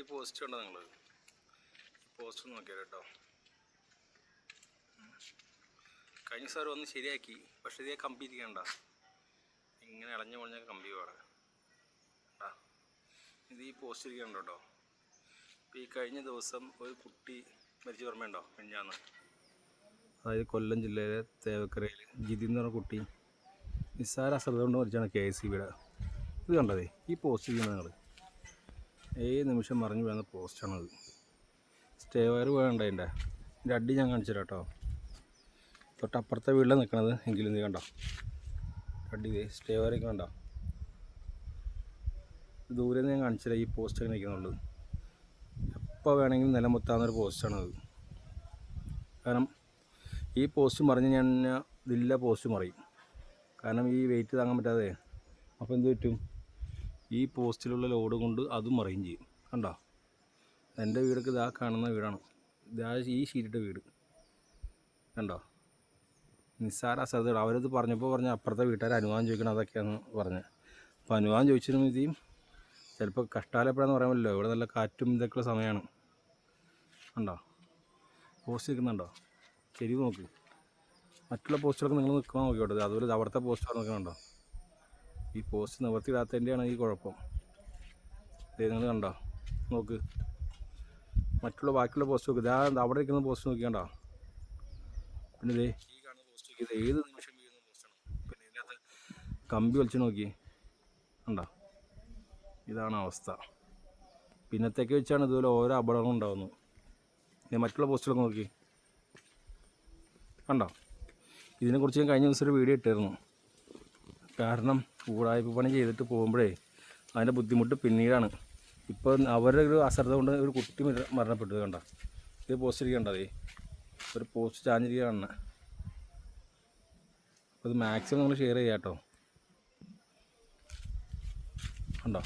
ഈ പോസ്റ്റ് കണ്ടോ നിങ്ങൾ പോസ്റ്റ് നോക്കിയാൽ കേട്ടോ. കഴിഞ്ഞ സാർ ഒന്ന് ശരിയാക്കി പക്ഷേ ഇതേ കമ്പി ഇരിക്കണ്ട. ഇങ്ങനെ ഇളഞ്ഞു പൊളിഞ്ഞ കമ്പി വേണം കേട്ടാ ഇത് ഈ പോസ്റ്റ് ഇരിക്കണ്ട കേട്ടോ? ഈ കഴിഞ്ഞ ദിവസം ഒരു കുട്ടി മരിച്ചു ഓർമ്മയുണ്ടോ മിഞ്ഞാന്ന് അതായത് കൊല്ലം ജില്ലയിലെ തേവക്കരയിൽ ജിതി എന്ന് പറഞ്ഞ കുട്ടി നിസ്സാര അശ്രദ്ധ കൊണ്ട് മരിച്ചാണ് കെ എസ് സി ബിയുടെ. ഇത് കണ്ടതേ ഈ പോസ്റ്റ് ചെയ്യുന്നത് നിങ്ങൾ ഏത് നിമിഷം മറിഞ്ഞു വീഴുന്ന പോസ്റ്റാണത്. സ്റ്റേ വയർ വേണ്ട അതിന്റെ. എന്റെ അടി ഞാൻ കാണിച്ചു തരാം കേട്ടോ തൊട്ടപ്പുറത്തെ വീട്ടിലാണ് നിൽക്കണത് എങ്കിലും നീ കണ്ടോ? അടി സ്റ്റേ വയറൊക്കെ കണ്ടോ? ദൂരെ നിന്ന് ഞാൻ കാണിച്ചു തരാം ഈ പോസ്റ്റ് ഒക്കെ നിൽക്കുന്നുള്ളൂ എപ്പോൾ വേണമെങ്കിലും നിലമുത്താവുന്നൊരു പോസ്റ്റാണത് കാരണം ഈ പോസ്റ്റ് മറിഞ്ഞ് ഞാൻ ഇതില്ല പോസ്റ്റ് മറിയും. കാരണം ഈ വെയിറ്റ് താങ്ങാൻ പറ്റാതെ. അപ്പോൾ എന്ത് പറ്റും? ഈ പോസ്റ്റിലുള്ള ലോഡ് കൊണ്ട് അതും അറേഞ്ച് ചെയ്യും. കണ്ടോ? എന്റെ വീടൊക്കെ ഇതാ കാണുന്ന വീടാണ്. ഇതാ ഈ ഷീറ്റിട്ട വീട്. കണ്ടോ? നിസ്സാര അശ്രദ്ധ അവരത് പറഞ്ഞപ്പോൾ പറഞ്ഞ അപ്പുറത്തെ വീട്ടുകാർ അനുവാദം ചോദിക്കണം അതൊക്കെയാണ് പറഞ്ഞത്. അപ്പോൾ അനുവാദം ചോദിച്ചിരുമ്പോഴത്തേക്കും ചിലപ്പോൾ കഷ്ടാലപ്പോഴാന്ന് പറയാൻ പറ്റില്ല. ഇവിടെ നല്ല കാറ്റും ഇതൊക്കെയുള്ള സമയമാണ്. കണ്ടോ? പോസ്റ്റ് നിൽക്കുന്നുണ്ടോ? ചെരിവ് നോക്ക്. മറ്റുള്ള പോസ്റ്റുകളൊക്കെ നിങ്ങൾ നിൽക്കാൻ നോക്കിയോട്ടെ അതുപോലെ അവിടുത്തെ പോസ്റ്റ് നിൽക്കുന്നുണ്ടോ ഈ പോസ്റ്റ് നിവർത്തിയിടാത്തതിന്റെയാണ് ഈ കുഴപ്പം. നിങ്ങൾ കണ്ടോ? നോക്ക്. മറ്റുള്ള ബാക്കിയുള്ള പോസ്റ്റ് നോക്ക്. ഇതാ അവിടെ ഇരിക്കുന്ന പോസ്റ്റ് നോക്കിയാണ്ടോ? പിന്നെ ഇതേ ഈ കാണുന്ന പോസ്റ്റ് ഏത് നിമിഷം പോസ്റ്റാണ് പിന്നെ ഇതിനകത്ത് കമ്പി വലിച്ച് നോക്കി. കണ്ടോ? ഇതാണ് അവസ്ഥ. പിന്നത്തേക്ക് വെച്ചാണ് ഇതുപോലെ ഓരോ അപകടങ്ങളും ഉണ്ടാകുന്നത് ഇനി മറ്റുള്ള പോസ്റ്റുകളൊക്കെ നോക്കി. കണ്ടോ? ഇതിനെക്കുറിച്ച് ഞാൻ കഴിഞ്ഞ ദിവസം ഒരു വീഡിയോ ഇട്ടായിരുന്നു കാരണം കൂടായ്പ പണി ചെയ്തിട്ട് പോകുമ്പോഴേ അതിന്റെ ബുദ്ധിമുട്ട് പിന്നീടാണ്. ഇപ്പോൾ അവരുടെ ഒരു അശ്രദ്ധ കൊണ്ട് ഒരു കുട്ടി മരണപ്പെട്ടത് മരണപ്പെട്ടു. കണ്ട? ഇത് പോസ്റ്റ് ഇരിക്കേണ്ടതേ ഒരു പോസ്റ്റ് ചാഞ്ഞിരിക്കുകയാണ്. അപ്പോൾ ഇത് മാക്സിമം നിങ്ങൾ ഷെയർ ചെയ്യാം കേട്ടോ. കണ്ടോ?